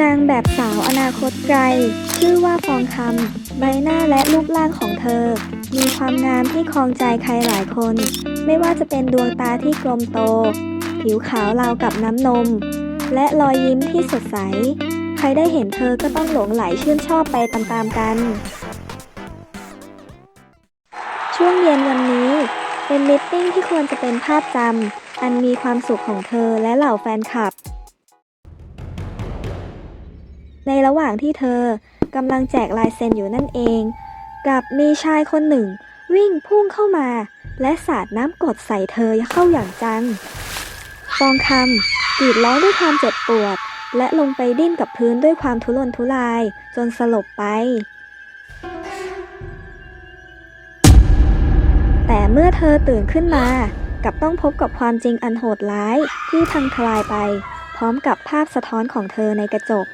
นางแบบสาวอนาคตไกล ชื่อว่าฟองคำใบหน้าและรูปร่างของเธอ มีความงามที่ครองใจใครหลายคน ไม่ว่าจะเป็นดวงตาที่กลมโต ผิวขาวราวกับน้ำนม และรอยยิ้มที่สดใส ใครได้เห็นเธอก็ต้องหลงไหลชื่นชอบไปตามๆกัน ช่วงเย็นวันนี้ เป็นมิทติ้งที่ควรจะเป็นภาพจำอันมีความสุขของเธอและเหล่าแฟนคลับ ในระหว่างที่เธอกำลังแจกลายเซ็นอยู่นั่นเอง กับมีชายคนหนึ่ง วิ่งพุ่งเข้ามา และสาดน้ำกรดใส่เธอเข้าอย่างจัง ฟองคำกรีดร้องด้วยความเจ็บปวด และลงไปดิ้นกับพื้นด้วยความทุรนทุรายจนสลบไป แต่เมื่อเธอตื่นขึ้นมากับต้องพบกับความจริงอันโหดร้ายที่พังทลายไป พร้อมกับภาพสะท้อนของเธอในกระจก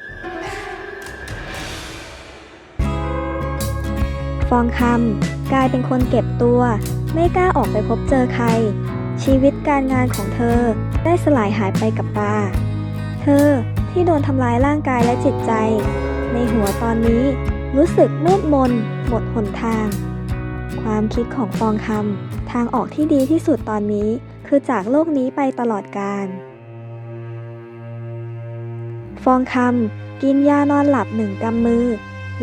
ฟองคำกลายเป็นคนเก็บตัว ไม่กล้าออกไปพบเจอใคร ชีวิตการงานของเธอได้สลายหายไปกับตา เธอที่โดนทำร้ายร่างกายและจิตใจ ในหัวตอนนี้รู้สึกมืดมน หมดหนทาง ความคิดของฟองคำทางออกที่ดีที่สุดตอนนี้คือจากโลกนี้ไปตลอดกาลฟองคำกินยานอนหลับหนึ่งกำมือ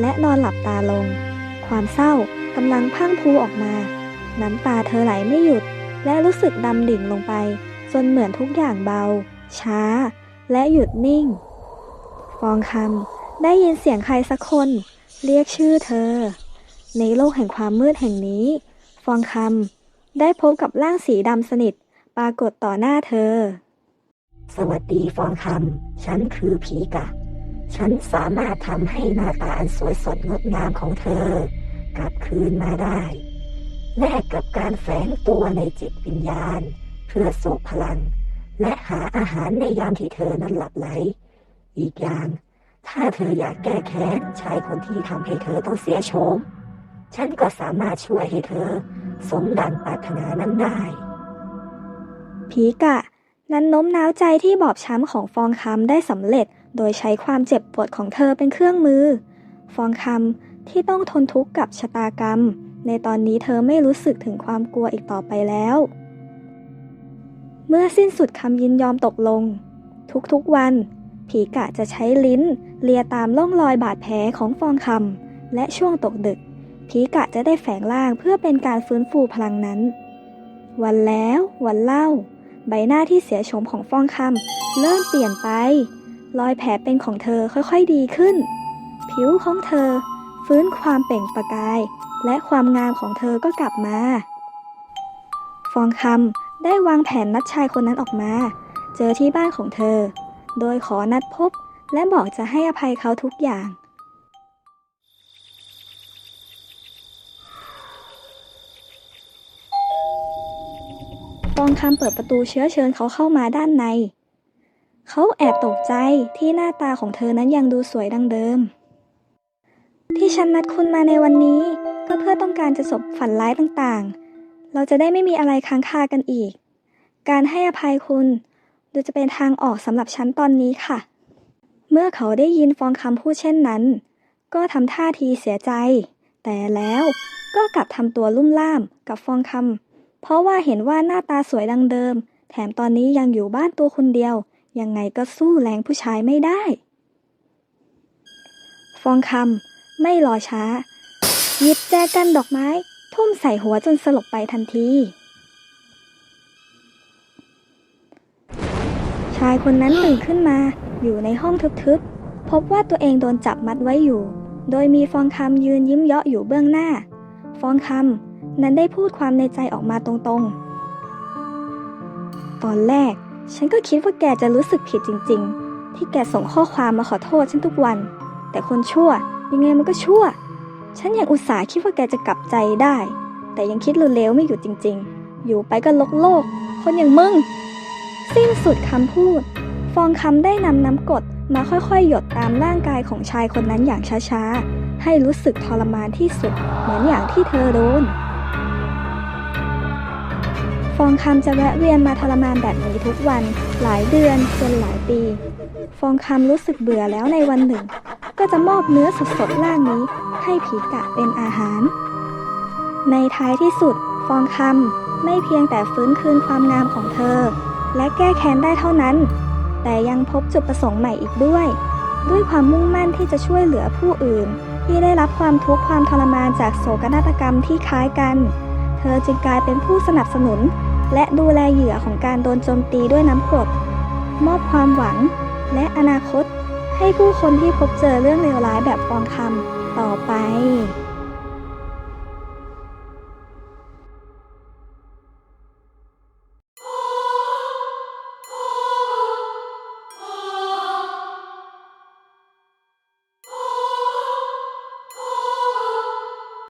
และนอนหลับตาลง ความเศร้ากำลังพังพูออกมา น้ำตาเธอไหลไม่หยุด และรู้สึกดำดิ่งลงไป จนเหมือนทุกอย่างเบา ช้า และหยุดนิ่ง ฟองคำได้ยินเสียงใครสักคน เรียกชื่อเธอ ในโลกแห่งความมืดแห่งนี้ ฟองคำได้พบกับร่างสีดำสนิท ปรากฏต่อหน้าเธอ สวัสดีฟองคำฉันคือผีกะ ฉันสามารถทำให้หน้าตาอันสวยสดงดงามของเธอกลับคืนมาได้ แลกกับการแฝงตัวในจิตวิญญาณ เพื่อสูบพลัง และหาอาหารในยามที่เธอนั้นหลับไหล อีกอย่าง ถ้าเธออยากแก้แค้นชายคนที่ทำให้เธอต้องเสียโฉมฉันก็สามารถช่วยให้เธอ สมดังปรารถนานั้นได้ ผีกะ นั้นโน้มน้าวใจที่บอบช้ำของฟองคำได้สำเร็จ โดยใช้ความเจ็บปวดของเธอเป็นเครื่องมือ ฟองคำที่ต้องทนทุกข์กับชะตากรรม ในตอนนี้เธอไม่รู้สึกถึงความกลัวอีกต่อไปแล้ว เมื่อสิ้นสุดคำยินยอมตกลง ทุกๆวัน ผีกะจะใช้ลิ้น เลียตามร่องรอยบาดแผลของฟองคำและช่วงตกดึก ผีกะจะได้แฝงร่างเพื่อเป็นการฟื้นฟูพลังนั้น วันแล้ว วันเล่า ใบหน้าที่เสียโฉมของฟองคำเริ่มเปลี่ยนไป รอยแผลเป็นของเธอค่อยๆดีขึ้น ผิวของเธอ ฟื้นความเปล่งประกาย และความงามของเธอก็กลับมา ฟองคำได้วางแผนนัดชายคนนั้นออกมา เจอที่บ้านของเธอ โดยขอนัดพบและบอกจะให้อภัยเขาทุกอย่าง ฟองคำเปิดประตูเชื้อเชิญเขาเข้ามาด้านใน เขาแอบตกใจที่หน้าตาของเธอนั้นยังดูสวยดังเดิม ที่ฉันนัดคุณมาในวันนี้ ก็เพื่อต้องการจะสบฝันร้ายต่างๆ เราจะได้ไม่มีอะไรค้างคากันอีก การให้อภัยคุณดูจะเป็นทางออกสำหรับฉันตอนนี้ค่ะ เมื่อเขาได้ยินฟองคำพูดเช่นนั้น ก็ทำท่าทีเสียใจ แต่แล้วก็กลับทำตัวลุ่มล่ามกับฟองคำเพราะว่าเห็นว่าหน้าตาสวยดังเดิม แถมตอนนี้ยังอยู่บ้านตัวคนเดียว ยังไงก็สู้แรงผู้ชายไม่ได้ ฟองคำไม่รอช้า หยิบแจกันดอกไม้ ทุ่มใส่หัวจนสลบไปทันที ชายคนนั้นตื่นขึ้นมา อยู่ในห้องทึบๆ พบว่าตัวเองโดนจับมัดไว้อยู่ โดยมีฟองคำยืนยิ้มเยาะอยู่เบื้องหน้า ฟองคำนั้นได้พูดความในใจออกมาตรงๆ ตอนแรก ฉันก็คิดว่าแกจะรู้สึกผิดจริง ๆ ที่แกส่งข้อความมาขอโทษฉันทุกวัน แต่คนชั่วยังไงมันก็ชั่ว ฉันยังอุตส่าห์คิดว่าแกจะกลับใจได้ แต่ยังคิดเลวๆไม่หยุดจริง ๆ อยู่ไปก็ลกโลก คนอย่างมึง สิ้นสุดคำพูด ฟองคำได้นำน้ำกดมาค่อยๆ หยดตามร่างกายของชายคนนั้นอย่างช้าๆ ให้รู้สึกทรมานที่สุดเหมือนอย่างที่เธอโดน ฟองคำจะแวะเวียนมาทรมานแบบนี้ทุกวัน หลายเดือนจนหลายปี ฟองคำรู้สึกเบื่อแล้วในวันหนึ่ง ก็จะมอบเนื้อสดๆล่างนี้ ให้ผีกะเป็นอาหาร ในท้ายที่สุด ฟองคำไม่เพียงแต่ฟื้นคืนความงามของเธอ และแก้แค้นได้เท่านั้น แต่ยังพบจุดประสงค์ใหม่อีกด้วย ด้วยความมุ่งมั่นที่จะช่วยเหลือผู้อื่น ที่ได้รับความทุกข์ความทรมานจากโศกนาฏกรรมที่คล้ายกัน เธอจึงกลายเป็นผู้สนับสนุน และดูแลเหยื่อของการโดนโจมตีด้วยน้ำกรดมอบความหวัง และอนาคต ให้ผู้คนที่พบเจอเรื่องเลวร้ายแบบฟองคำต่อไป